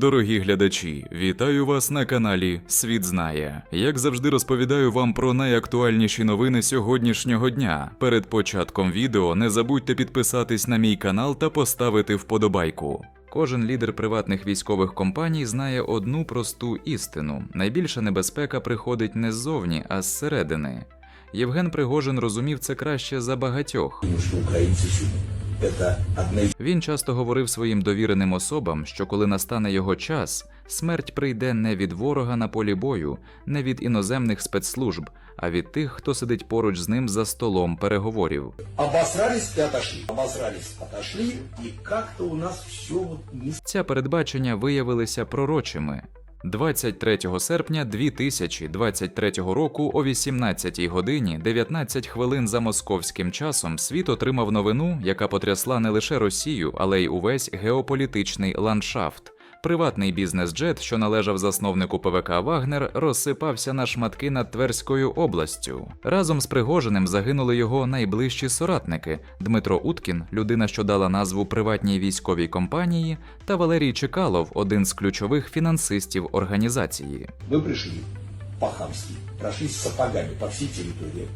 Дорогі глядачі, вітаю вас на каналі Світ Знає. Як завжди розповідаю вам про найактуальніші новини сьогоднішнього дня. Перед початком відео не забудьте підписатись на мій канал та поставити вподобайку. Кожен лідер приватних військових компаній знає одну просту істину: найбільша небезпека приходить не ззовні, а зсередини. Євген Пригожин розумів це краще за багатьох. Потому что украинцы чудо. Він часто говорив своїм довіреним особам, що коли настане його час, смерть прийде не від ворога на полі бою, не від іноземних спецслужб, а від тих, хто сидить поруч з ним за столом переговорів. Обосрались и отошли. Обосрались, отошли, и как-то у нас все Ця передбачення виявилися пророчими. 23 серпня 2023 року о 18 годині 19 хвилин за московським часом світ отримав новину, яка потрясла не лише Росію, але й увесь геополітичний ландшафт. Приватний бізнес-джет, що належав засновнику ПВК Вагнер, розсипався на шматки над Тверською областю. Разом з Пригожиним загинули його найближчі соратники Дмитро Уткін, людина, що дала назву приватній військовій компанії, та Валерій Чекалов, один з ключових фінансистів організації. Мы пришли по-хамски, прошлись с сапогами по всей территории.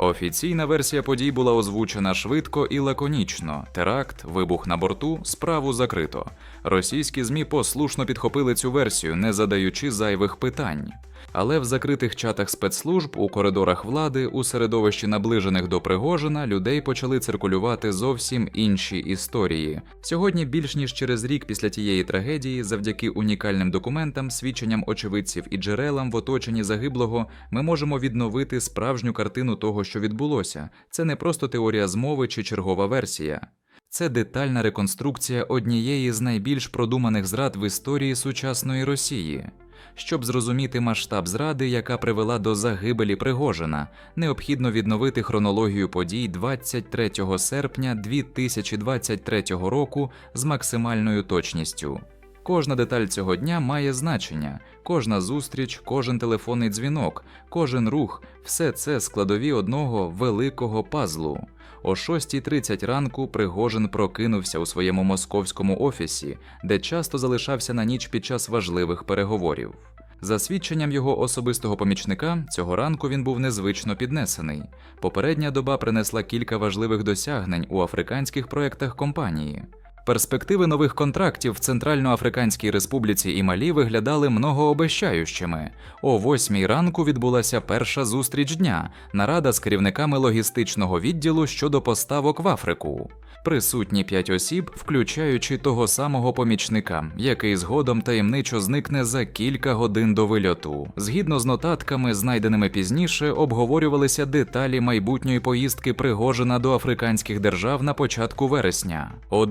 Офіційна версія подій була озвучена швидко і лаконічно. Теракт, вибух на борту, справу закрито. Російські змі послушно підхопили цю версію, не задаючи зайвих питань. Але в закритих чатах спецслужб, у коридорах влади, у середовищі наближених до Пригожина, людей почали циркулювати зовсім інші історії. Сьогодні, більш ніж через рік після тієї трагедії, завдяки унікальним документам, свідченням очевидців і джерелам в оточенні загиблого, ми можемо відновити справжню картину того, що відбулося. Це не просто теорія змови чи чергова версія. Це детальна реконструкція однієї з найбільш продуманих зрад в історії сучасної Росії. Щоб зрозуміти масштаб зради, яка привела до загибелі Пригожина, необхідно відновити хронологію подій 23 серпня 2023 року з максимальною точністю. Кожна деталь цього дня має значення, кожна зустріч, кожен телефонний дзвінок, кожен рух все це складові одного великого пазлу. О 6.30 ранку Пригожин прокинувся у своєму московському офісі, де часто залишався на ніч під час важливих переговорів. За свідченням його особистого помічника, цього ранку він був незвично піднесений. Попередня доба принесла кілька важливих досягнень у африканських проєктах компанії. Перспективи нових контрактів в Центральноафриканській Республіці і Малі виглядали многообещаючими. О восьмій ранку відбулася перша зустріч дня нарада з керівниками логістичного відділу щодо поставок в Африку. Присутні п'ять осіб, включаючи того самого помічника, який згодом таємничо зникне за кілька годин до вильоту. Згідно з нотатками, знайденими пізніше, обговорювалися деталі майбутньої поїздки Пригожина до африканських держав на початку вересня. О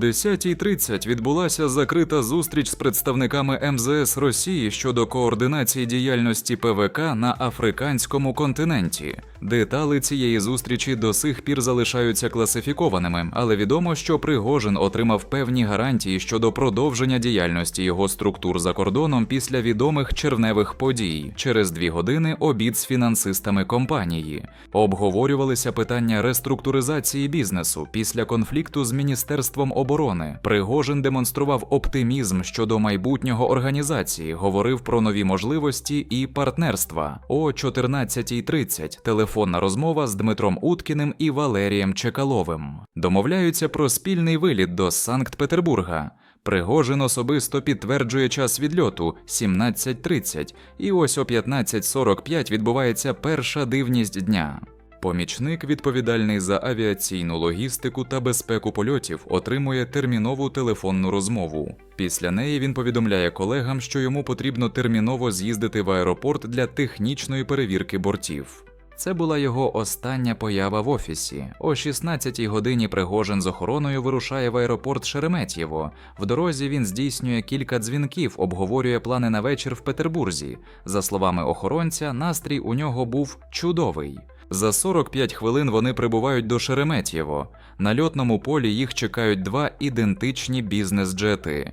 10.30 відбулася закрита зустріч з представниками МЗС Росії щодо координації діяльності ПВК на африканському континенті. Деталі цієї зустрічі до сих пір залишаються класифікованими, але відомо, що Пригожин отримав певні гарантії щодо продовження діяльності його структур за кордоном після відомих червневих подій. Через дві години обід з фінансистами компанії. Обговорювалися питання реструктуризації бізнесу після конфлікту з Міністерством оборони. Пригожин демонстрував оптимізм щодо майбутнього організації, говорив про нові можливості і партнерства. О 14.30 телефонна розмова з Дмитром Уткіним і Валерієм Чекаловим. Домовляються про спільний виліт до Санкт-Петербурга. Пригожин особисто підтверджує час відльоту 17.30, і ось о 15.45 відбувається перша дивність дня. Помічник, відповідальний за авіаційну логістику та безпеку польотів, отримує термінову телефонну розмову. Після неї він повідомляє колегам, що йому потрібно терміново з'їздити в аеропорт для технічної перевірки бортів. Це була його остання поява в офісі. О 16-й годині Пригожин з охороною вирушає в аеропорт Шереметьєво. В дорозі він здійснює кілька дзвінків, обговорює плани на вечір в Петербурзі. За словами охоронця, настрій у нього був чудовий. За 45 хвилин вони прибувають до Шереметьєво. На льотному полі їх чекають два ідентичні бізнес-джети.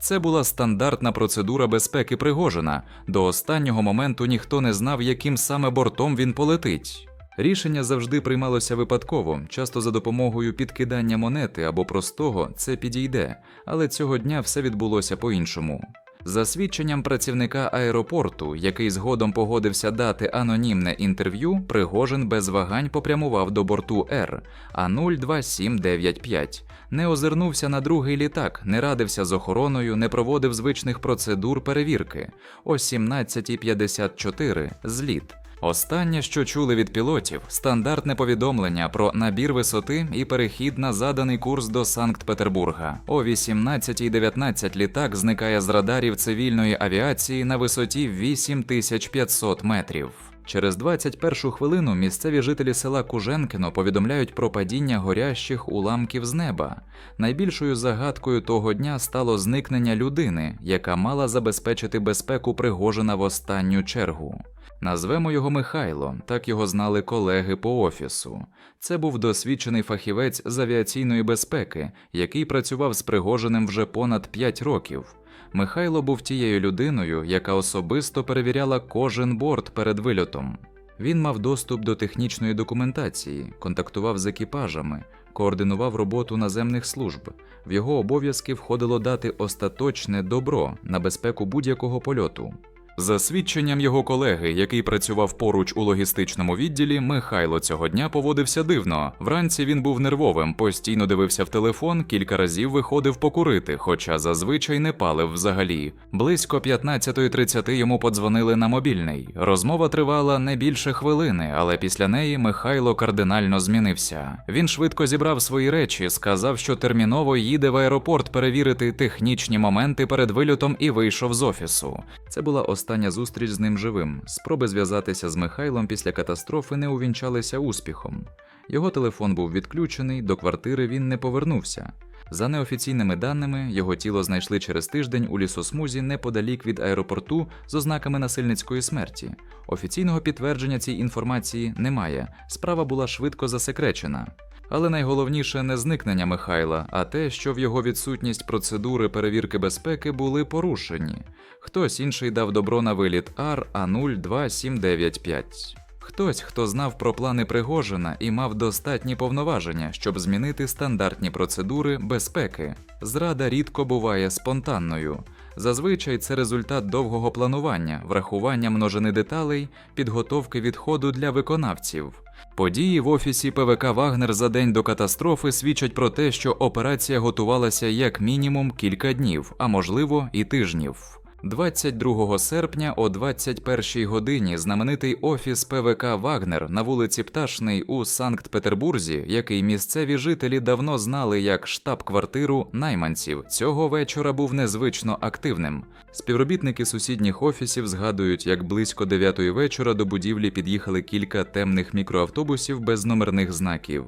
Це була стандартна процедура безпеки Пригожина. До останнього моменту ніхто не знав, яким саме бортом він полетить. Рішення завжди приймалося випадково, часто за допомогою підкидання монети або простого це підійде, але цього дня все відбулося по-іншому. За свідченням працівника аеропорту, який згодом погодився дати анонімне інтерв'ю, Пригожин без вагань попрямував до борту Р А 02795. Не озирнувся на другий літак, не радився з охороною, не проводив звичних процедур перевірки. О 17.54 зліт. Останнє, що чули від пілотів, стандартне повідомлення про набір висоти і перехід на заданий курс до Санкт-Петербурга. О 18.19 літак зникає з радарів цивільної авіації на висоті 8500 метрів. Через 21 хвилину місцеві жителі села Куженкино повідомляють про падіння горящих уламків з неба. Найбільшою загадкою того дня стало зникнення людини, яка мала забезпечити безпеку Пригожина в останню чергу. Назвемо його Михайло, так його знали колеги по офісу. Це був досвідчений фахівець з авіаційної безпеки, який працював з Пригожиним вже понад 5 років. Михайло був тією людиною, яка особисто перевіряла кожен борт перед вильотом. Він мав доступ до технічної документації, контактував з екіпажами, координував роботу наземних служб. В його обов'язки входило дати остаточне добро на безпеку будь-якого польоту. За свідченням його колеги, який працював поруч у логістичному відділі, Михайло цього дня поводився дивно. Вранці він був нервовим, постійно дивився в телефон, кілька разів виходив покурити, хоча зазвичай не палив взагалі. Близько 15.30 йому подзвонили на мобільний. Розмова тривала не більше хвилини, але після неї Михайло кардинально змінився. Він швидко зібрав свої речі, сказав, що терміново їде в аеропорт перевірити технічні моменти перед вильотом і вийшов з офісу. Це була остання зустріч з ним живим. Спроби зв'язатися з Михайлом після катастрофи не увінчалися успіхом. Його телефон був відключений, до квартири він не повернувся. За неофіційними даними, його тіло знайшли через тиждень у лісосмузі неподалік від аеропорту з ознаками насильницької смерті. Офіційного підтвердження цій інформації немає. Справа була швидко засекречена. Але найголовніше не зникнення Михайла, а те, що в його відсутність процедури перевірки безпеки були порушені. Хтось інший дав добро на виліт ар а 02795 Хтось, хто знав про плани Пригожина і мав достатні повноваження, щоб змінити стандартні процедури безпеки. Зрада рідко буває спонтанною. Зазвичай це результат довгого планування, врахування множини деталей, підготовки відходу для виконавців. Події в офісі ПВК Вагнер за день до катастрофи свідчать про те, що операція готувалася як мінімум кілька днів, а можливо і тижнів. 22 серпня о 21 годині знаменитий офіс ПВК Вагнер на вулиці Пташний у Санкт-Петербурзі, який місцеві жителі давно знали як штаб-квартиру найманців, цього вечора був незвично активним. Співробітники сусідніх офісів згадують, як близько 9 вечора до будівлі під'їхали кілька темних мікроавтобусів без номерних знаків.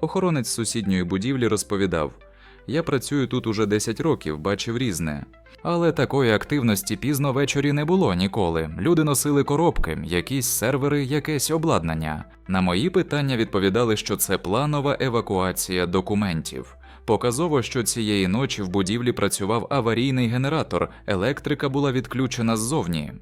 Охоронець сусідньої будівлі розповідав: Я працюю тут уже 10 років, бачив різне. Але такої активності пізно ввечері не було ніколи. Люди носили коробки, якісь сервери, якесь обладнання. На мої питання відповідали, що це планова евакуація документів. Показово, що цієї ночі в будівлі працював аварійний генератор, електрика була відключена ззовні.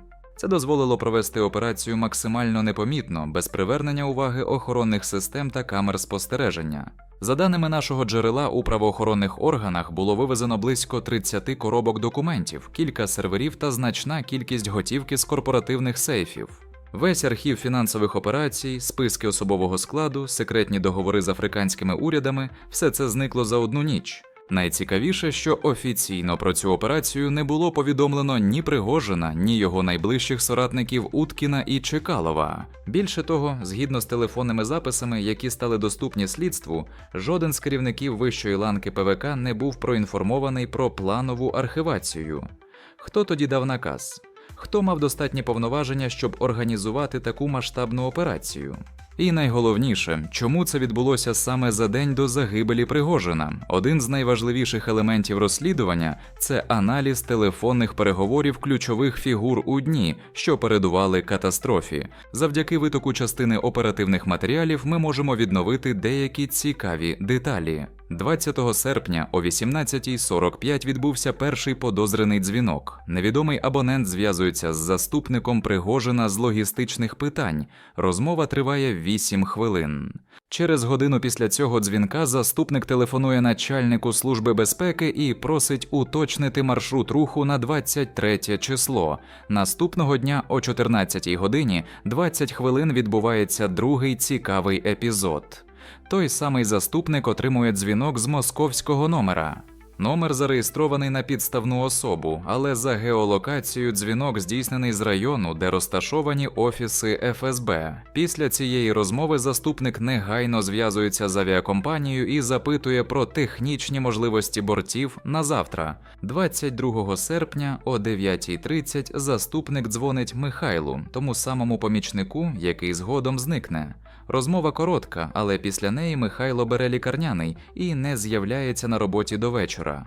Це дозволило провести операцію максимально непомітно, без привернення уваги охоронних систем та камер спостереження. За даними нашого джерела, у правоохоронних органах було вивезено близько 30 коробок документів, кілька серверів та значна кількість готівки з корпоративних сейфів. Весь архів фінансових операцій, списки особового складу, секретні договори з африканськими урядами все це зникло за одну ніч. Найцікавіше, що офіційно про цю операцію не було повідомлено ні Пригожина, ні його найближчих соратників Уткіна і Чекалова. Більше того, згідно з телефонними записами, які стали доступні слідству, жоден з керівників вищої ланки ПВК не був проінформований про планову архівацію. Хто тоді дав наказ? Хто мав достатні повноваження, щоб організувати таку масштабну операцію? І найголовніше, чому це відбулося саме за день до загибелі Пригожина? Один з найважливіших елементів розслідування це аналіз телефонних переговорів ключових фігур у дні, що передували катастрофі. Завдяки витоку частини оперативних матеріалів ми можемо відновити деякі цікаві деталі. 20 серпня о 18.45 відбувся перший подозрений дзвінок. Невідомий абонент зв'язується з заступником Пригожина з логістичних питань. Розмова триває 8 хвилин. Через годину після цього дзвінка заступник телефонує начальнику служби безпеки і просить уточнити маршрут руху на 23 число. Наступного дня о 14 годині 20 хвилин відбувається другий цікавий епізод. Той самий заступник отримує дзвінок з московського номера. Номер зареєстрований на підставну особу, але за геолокацією дзвінок здійснений з району, де розташовані офіси ФСБ. Після цієї розмови заступник негайно зв'язується з авіакомпанією і запитує про технічні можливості бортів на завтра. 22 серпня о 9.30 заступник дзвонить Михайлу, тому самому помічнику, який згодом зникне. Розмова коротка, але після неї Михайло бере лікарняний і не з'являється на роботі до вечора.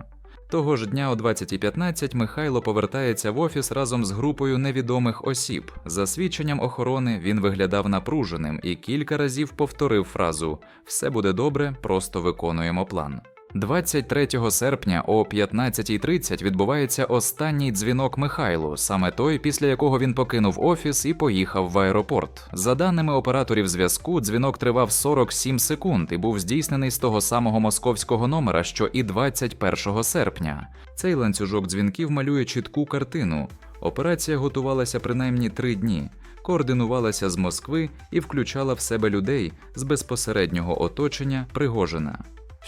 Того ж дня о 20.15 Михайло повертається в офіс разом з групою невідомих осіб. За свідченням охорони він виглядав напруженим і кілька разів повторив фразу Все буде добре, просто виконуємо план. 23 серпня о 15.30 відбувається останній дзвінок Михайлу, саме той, після якого він покинув офіс і поїхав в аеропорт. За даними операторів зв'язку, дзвінок тривав 47 секунд і був здійснений з того самого московського номера, що і 21 серпня. Цей ланцюжок дзвінків малює чітку картину. Операція готувалася принаймні три дні. Координувалася з Москви і включала в себе людей з безпосереднього оточення Пригожина.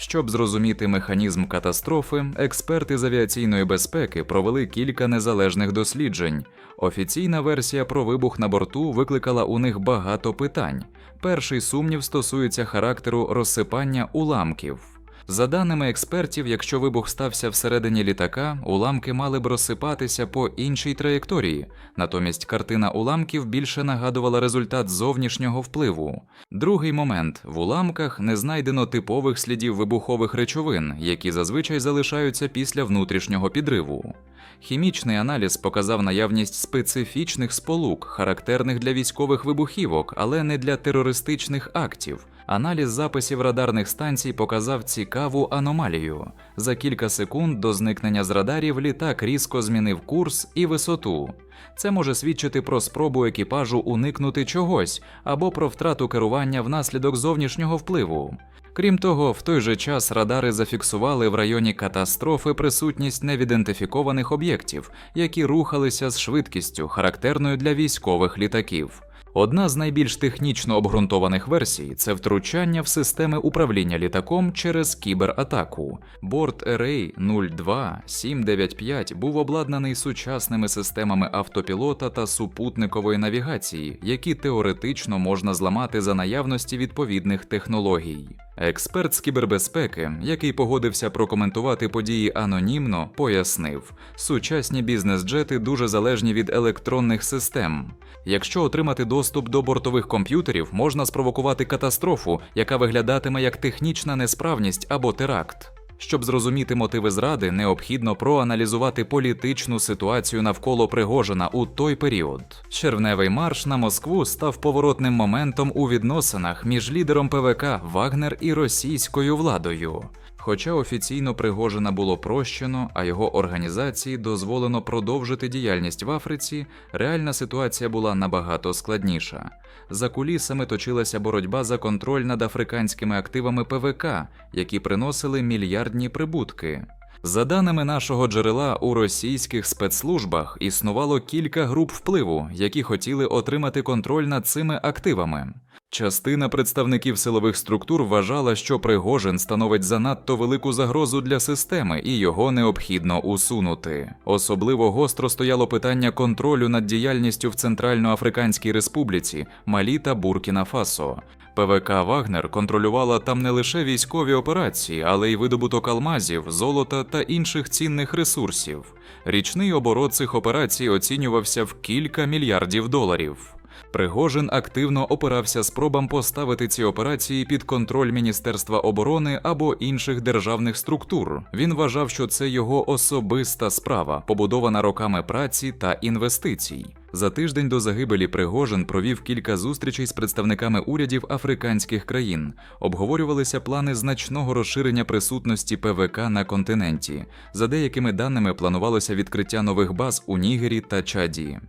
Щоб зрозуміти механізм катастрофи, експерти з авіаційної безпеки провели кілька незалежних досліджень. Офіційна версія про вибух на борту викликала у них багато питань. Перший сумнів стосується характеру розсипання уламків. За даними експертів, якщо вибух стався всередині літака, уламки мали б розсипатися по іншій траєкторії. Натомість картина уламків більше нагадувала результат зовнішнього впливу. Другий момент в уламках не знайдено типових слідів вибухових речовин, які зазвичай залишаються після внутрішнього підриву. Хімічний аналіз показав наявність специфічних сполук, характерних для військових вибухівок, але не для терористичних актів. Аналіз записів радарних станцій показав цікаву аномалію. За кілька секунд до зникнення з радарів літак різко змінив курс і висоту. Це може свідчити про спробу екіпажу уникнути чогось або про втрату керування внаслідок зовнішнього впливу. Крім того, в той же час радари зафіксували в районі катастрофи присутність невідентифікованих об'єктів, які рухалися з швидкістю, характерною для військових літаків. Одна з найбільш технічно обґрунтованих версій це втручання в системи управління літаком через кібератаку. Борт RA-02-795 був обладнаний сучасними системами автопілота та супутникової навігації, які теоретично можна зламати за наявності відповідних технологій. Експерт з кібербезпеки, який погодився прокоментувати події анонімно, пояснив: сучасні бізнес-джети дуже залежні від електронних систем. Якщо отримати доступ до бортових комп'ютерів, можна спровокувати катастрофу, яка виглядатиме як технічна несправність або теракт. Щоб зрозуміти мотиви зради, необхідно проаналізувати політичну ситуацію навколо Пригожина у той період. Червневий марш на Москву став поворотним моментом у відносинах між лідером ПВК Вагнер і російською владою. Хоча офіційно Пригожина було прощено, а його організації дозволено продовжити діяльність в Африці, реальна ситуація була набагато складніша. За кулісами точилася боротьба за контроль над африканськими активами ПВК, які приносили мільярдні прибутки. За даними нашого джерела, у російських спецслужбах існувало кілька груп впливу, які хотіли отримати контроль над цими активами. Частина представників силових структур вважала, що Пригожин становить занадто велику загрозу для системи і його необхідно усунути. Особливо гостро стояло питання контролю над діяльністю в Центральноафриканській Республіці, Малі та Буркіна Фасо. ПВК Вагнер контролювала там не лише військові операції, але й видобуток алмазів, золота та інших цінних ресурсів. Річний оборот цих операцій оцінювався в кілька мільярдів доларів. Пригожин активно опирався спробам поставити ці операції під контроль Міністерства оборони або інших державних структур. Він вважав, що це його особиста справа, побудована роками праці та інвестицій. За тиждень до загибелі Пригожин провів кілька зустрічей з представниками урядів африканських країн. Обговорювалися плани значного розширення присутності ПВК на континенті. За деякими даними планувалося відкриття нових баз у Нігері та Чаді.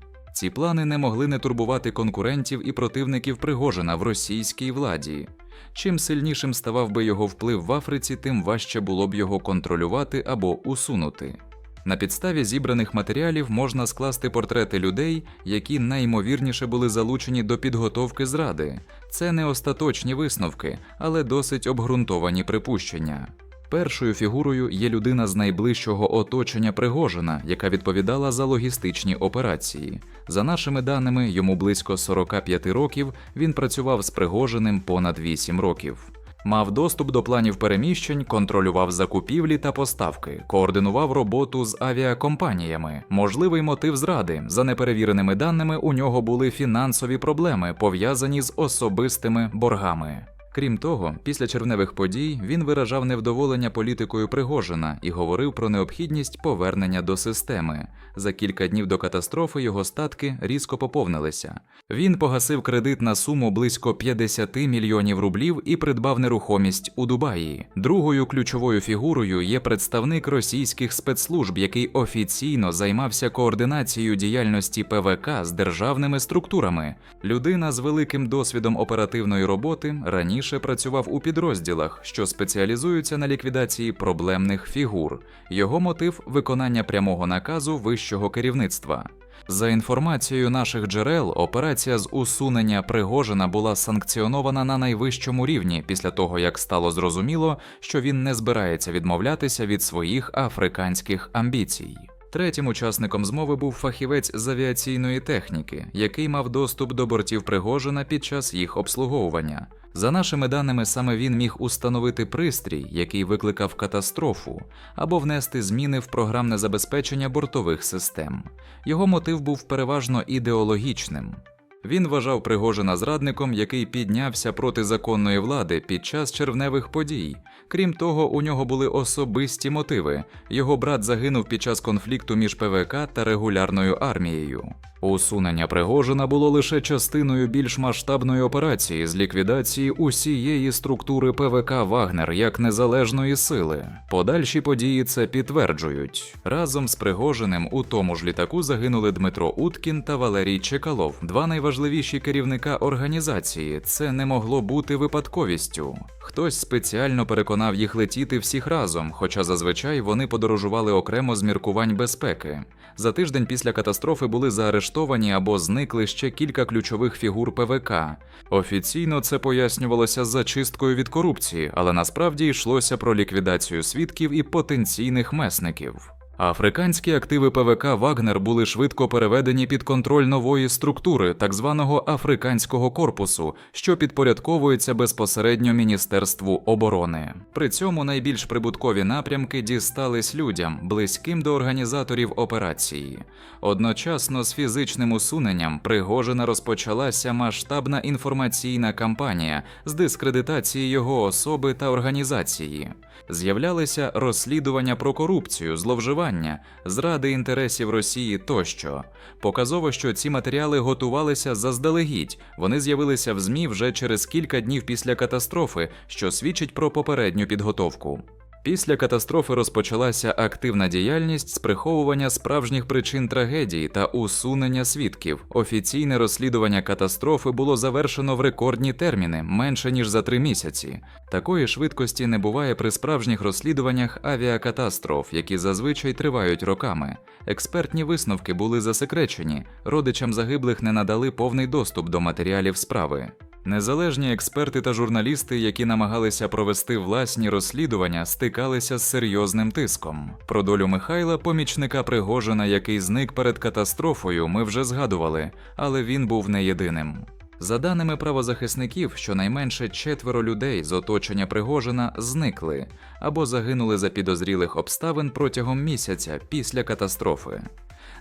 Ці плани не могли не турбувати конкурентів і противників Пригожина в російській владі. Чим сильнішим ставав би його вплив в Африці, тим важче було б його контролювати або усунути. На підставі зібраних матеріалів можна скласти портрети людей, які найімовірніше були залучені до підготовки зради. Це не остаточні висновки, але досить обґрунтовані припущення. Першою фігурою є людина з найближчого оточення Пригожина, яка відповідала за логістичні операції. За нашими даними, йому близько 45 років. Він працював з Пригожиним понад 8 років. Мав доступ до планів переміщень, контролював закупівлі та поставки, координував роботу з авіакомпаніями. Можливий мотив зради. За неперевіреними даними, у нього були фінансові проблеми, пов'язані з особистими боргами. Крім того, після червневих подій він виражав невдоволення політикою Пригожина і говорив про необхідність повернення до системи. За кілька днів до катастрофи його статки різко поповнилися. Він погасив кредит на суму близько 50 мільйонів рублів і придбав нерухомість у Дубаї. Другою ключовою фігурою є представник російських спецслужб, який офіційно займався координацією діяльності ПВК з державними структурами. Людина з великим досвідом оперативної роботи раніше працював у підрозділах, що спеціалізуються на ліквідації проблемних фігур. Його мотив виконання прямого наказу вищого керівництва. За інформацією наших джерел, операція з усунення Пригожина була санкціонована на найвищому рівні після того, як стало зрозуміло, що він не збирається відмовлятися від своїх африканських амбіцій. Третім учасником змови був фахівець з авіаційної техніки, який мав доступ до бортів Пригожина під час їх обслуговування. За нашими даними, саме він міг установити пристрій, який викликав катастрофу, або внести зміни в програмне забезпечення бортових систем. Його мотив був переважно ідеологічним. Він вважав Пригожина зрадником, який піднявся проти законної влади під час червневих подій. Крім того, у нього були особисті мотиви. Його брат загинув під час конфлікту між ПВК та регулярною армією. Усунення Пригожина було лише частиною більш масштабної операції з ліквідації усієї структури ПВК Вагнер як незалежної сили. Подальші події це підтверджують. Разом з Пригожиним у тому ж літаку загинули Дмитро Уткін та Валерій Чекалов, два найважливіші керівника організації. Це не могло бути випадковістю. Хтось спеціально переконав їх летіти всіх разом, хоча зазвичай вони подорожували окремо з міркувань безпеки. За тиждень після катастрофи були заарештовані або зникли ще кілька ключових фігур ПВК. Офіційно це пояснювалося зачисткою від корупції, але насправді йшлося про ліквідацію свідків і потенційних месників. Африканські активи ПВК Вагнер були швидко переведені під контроль нової структури, так званого африканського корпусу, що підпорядковується безпосередньо Міністерству оборони. При цьому найбільш прибуткові напрямки дістались людям, близьким до організаторів операції. Одночасно з фізичним усуненням Пригожина розпочалася масштабна інформаційна кампанія з дискредитації його особи та організації. З'являлися розслідування про корупцію, зловживання, зради інтересів Росії тощо. Показово, що ці матеріали готувалися заздалегідь. Вони з'явилися в ЗМІ вже через кілька днів після катастрофи, що свідчить про попередню підготовку. Після катастрофи розпочалася активна діяльність з приховування справжніх причин трагедії та усунення свідків. Офіційне розслідування катастрофи було завершено в рекордні терміни менше ніж за три місяці. Такої швидкості не буває при справжніх розслідуваннях авіакатастроф, які зазвичай тривають роками. Експертні висновки були засекречені, родичам загиблих не надали повний доступ до матеріалів справи. Незалежні експерти та журналісти, які намагалися провести власні розслідування, стикалися з серйозним тиском. Про долю Михайла, помічника Пригожина, який зник перед катастрофою, ми вже згадували, але він був не єдиним. За даними правозахисників, щонайменше четверо людей з оточення Пригожина зникли або загинули за підозрілих обставин протягом місяця після катастрофи.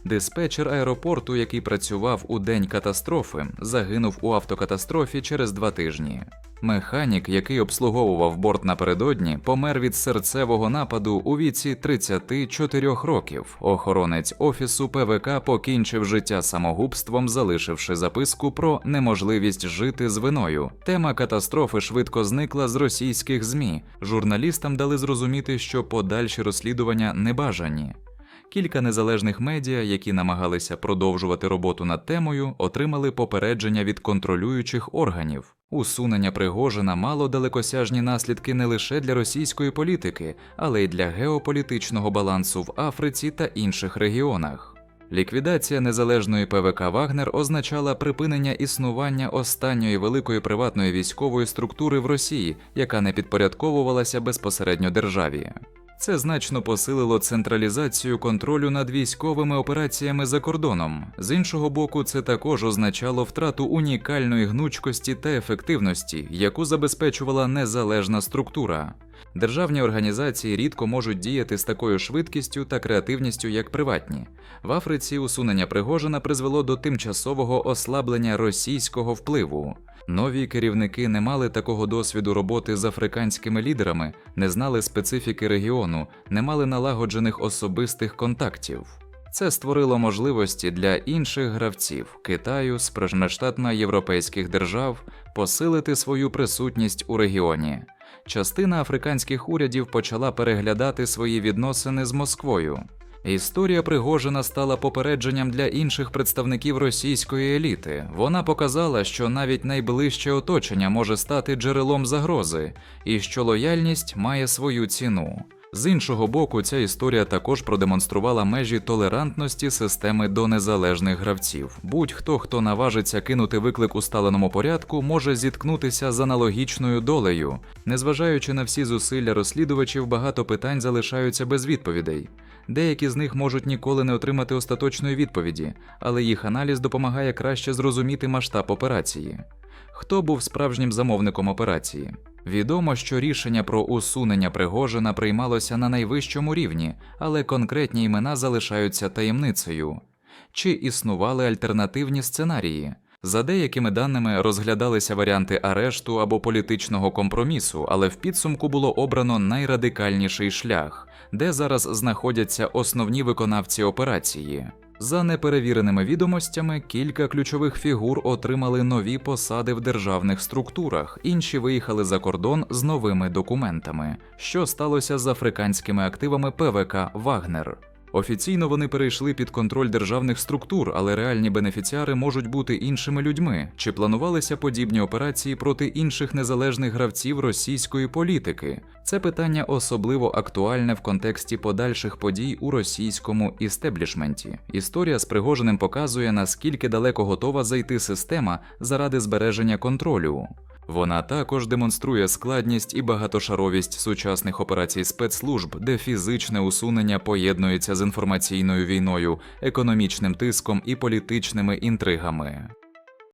Диспетчер аеропорту, який працював у день катастрофи, загинув у автокатастрофі через два тижні. Механік, який обслуговував борт напередодні, помер від серцевого нападу у віці 34 років. Охоронець офісу ПВК покінчив життя самогубством, залишивши записку про неможливість жити з виною. Тема катастрофи швидко зникла з російських змі. Журналістам дали зрозуміти, що подальші розслідування небажані. Кілька незалежних медіа, які намагалися продовжувати роботу над темою, отримали попередження від контролюючих органів. Усунення Пригожина мало далекосяжні наслідки не лише для російської політики, але й для геополітичного балансу в Африці та інших регіонах. Ліквідація незалежної ПВК Вагнер означала припинення існування останньої великої приватної військової структури в Росії, яка не підпорядковувалася безпосередньо державі. Це значно посилило централізацію контролю над військовими операціями за кордоном. З іншого боку, це також означало втрату унікальної гнучкості та ефективності, яку забезпечувала незалежна структура. Державні організації рідко можуть діяти з такою швидкістю та креативністю, як приватні. В Африці усунення Пригожина призвело до тимчасового ослаблення російського впливу. Нові керівники не мали такого досвіду роботи з африканськими лідерами, не знали специфіки регіону, не мали налагоджених особистих контактів. Це створило можливості для інших гравців Китаю, європейських держав посилити свою присутність у регіоні. Частина африканських урядів почала переглядати свої відносини з Москвою. Історія Пригожина стала попередженням для інших представників російської еліти. Вона показала, що навіть найближче оточення може стати джерелом загрози, і що лояльність має свою ціну. З іншого боку, ця історія також продемонструвала межі толерантності системи до незалежних гравців. Будь-хто, хто наважиться кинути виклик усталеному порядку, може зіткнутися з аналогічною долею. Незважаючи на всі зусилля розслідувачів, багато питань залишаються без відповідей. Деякі з них можуть ніколи не отримати остаточної відповіді, але їх аналіз допомагає краще зрозуміти масштаб операції. Хто був справжнім замовником операції? Відомо, що рішення про усунення Пригожина приймалося на найвищому рівні, але конкретні імена залишаються таємницею. Чи існували альтернативні сценарії? За деякими даними розглядалися варіанти арешту або політичного компромісу, але в підсумку було обрано найрадикальніший шлях, де зараз знаходяться основні виконавці операції. За неперевіреними відомостями, кілька ключових фігур отримали нові посади в державних структурах, інші виїхали за кордон з новими документами. Що сталося з африканськими активами ПВК Вагнер? Офіційно вони перейшли під контроль державних структур, але реальні бенефіціари можуть бути іншими людьми. Чи планувалися подібні операції проти інших незалежних гравців російської політики? Це питання особливо актуальне в контексті подальших подій у російському істеблішменті. Історія з Пригожиним показує, наскільки далеко готова зайти система заради збереження контролю. Вона також демонструє складність і багатошаровість сучасних операцій спецслужб, де фізичне усунення поєднується з інформаційною війною, економічним тиском і політичними інтригами.